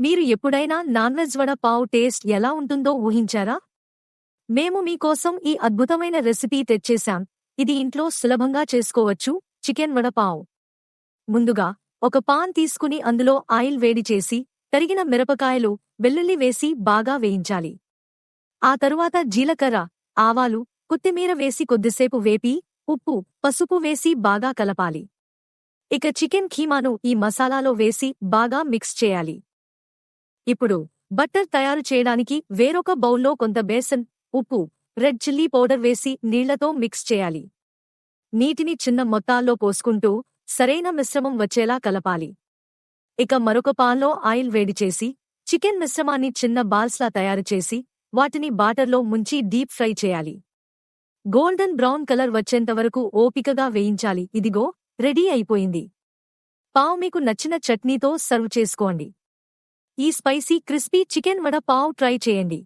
మీరు ఎప్పుడైనా non veg vada vada pav taste ఎలా ఉంటుందో ఊహించారా? మేము మీకోసం ఈ అద్భుతమైన రెసిపీ తెచ్చేశాం. ఇది ఇంట్లో సులభంగా చేసుకోవచ్చు. చికెన్ వడపావు ముందుగా ఒక పాన్ తీసుకుని అందులో ఆయిల్ వేడి చేసి తరిగిన మిరపకాయలు వెల్లుల్లి వేసి బాగా వేయించాలి. ఆ తరువాత జీలకర్ర ఆవాలు కొత్తిమీర వేసి కొద్దిసేపు వేపి ఉప్పు పసుపు వేసి బాగా కలపాలి. ఇక చికెన్ ఖీమాను ఈ మసాలాలో వేసి బాగా మిక్స్ చేయాలి. ఇప్పుడు బట్టర్ తయారు చేయడానికి వేరొక బౌల్లో కొంత బేసన్ ఉప్పు రెడ్ చిల్లీ పౌడర్ వేసి నీళ్ళతో మిక్స్ చేయాలి. నీటిని చిన్న మొత్తాల్లో పోసుకుంటూ సరైన మిశ్రమం వచ్చేలా కలపాలి. ఇక మరొక పాన్లో ఆయిల్ వేడి చేసి చికెన్ మిశ్రమాన్ని చిన్న బాల్స్లా తయారు చేసి వాటిని బాటర్లో ముంచి డీప్ ఫ్రై చేయాలి. గోల్డెన్ బ్రౌన్ కలర్ వచ్చేంతవరకు ఓపికగా వేయించాలి. ఇదిగో రెడీ అయిపోయింది. పావు మీకు నచ్చిన చట్నీతో సర్వ్ చేసుకోండి. ఈ spicy crispy chicken vada pav try చేయండి.